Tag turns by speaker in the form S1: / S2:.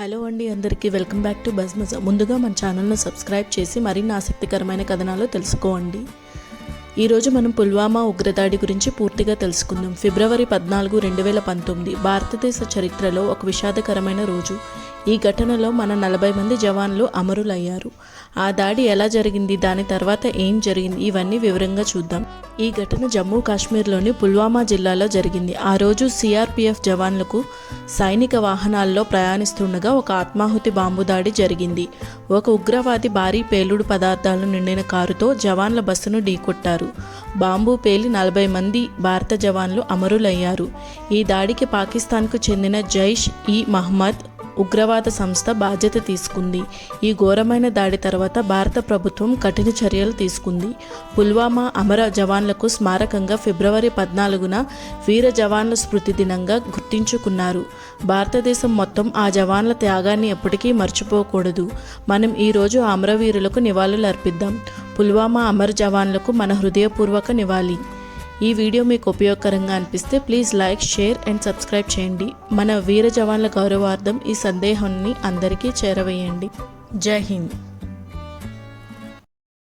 S1: Hello అండి అందరికీ welcome back to buzz మజా. ముందుగా మన ఛానల్ను సబ్స్క్రైబ్ చేసి మరిన్ని ఆసక్తికరమైన కథనాలు తెలుసుకోండి. ఈరోజు మనం పుల్వామా ఉగ్రదాడి గురించి పూర్తిగా తెలుసుకుందాం. ఫిబ్రవరి పద్నాలుగు రెండు వేల పంతొమ్మిది భారతదేశ చరిత్రలో ఒక విషాదకరమైన రోజు. ఈ ఘటనలో మన నలభై మంది జవాన్లు అమరులయ్యారు. ఆ దాడి ఎలా జరిగింది దాని తర్వాత ఏం జరిగింది ఇవన్నీ వివరంగా చూద్దాం. ఈ ఘటన జమ్మూ కాశ్మీర్లోని పుల్వామా జిల్లాలో జరిగింది. ఆ రోజు సిఆర్పిఎఫ్ జవాన్లకు సైనిక వాహనాల్లో ప్రయాణిస్తుండగా ఒక ఆత్మాహుతి బాంబు దాడి జరిగింది. ఒక ఉగ్రవాది భారీ పేలుడు పదార్థాలు నిండిన కారుతో జవాన్ల బస్సును ఢీకొట్టారు. బాంబు పేలి నలభై మంది భారత జవాన్లు అమరులయ్యారు. ఈ దాడికి పాకిస్తాన్కు చెందిన జైష్ ఈ మహమ్మద్ ఉగ్రవాద సంస్థ బాధ్యత తీసుకుంది. ఈ ఘోరమైన దాడి తర్వాత భారత ప్రభుత్వం కఠిన చర్యలు తీసుకుంది. పుల్వామా అమర జవాన్లకు స్మారకంగా ఫిబ్రవరి పద్నాలుగున వీర జవాన్ల స్మృతి దినంగా గుర్తించుకున్నారు. భారతదేశం మొత్తం ఆ జవాన్ల త్యాగాన్ని ఎప్పటికీ మర్చిపోకూడదు. మనం ఈరోజు అమరవీరులకు నివాళులు అర్పిద్దాం పుల్వామా అమర జవాన్లకు మన హృదయపూర్వక నివాళి. ఈ వీడియో మీకు ఉపయోగకరంగా అనిపిస్తే please like share and subscribe చేయండి. మన వీర జవాన్ల గౌరవార్థం ఈ సందేహాన్ని అందరికీ చేరవేయండి. జై హింద్.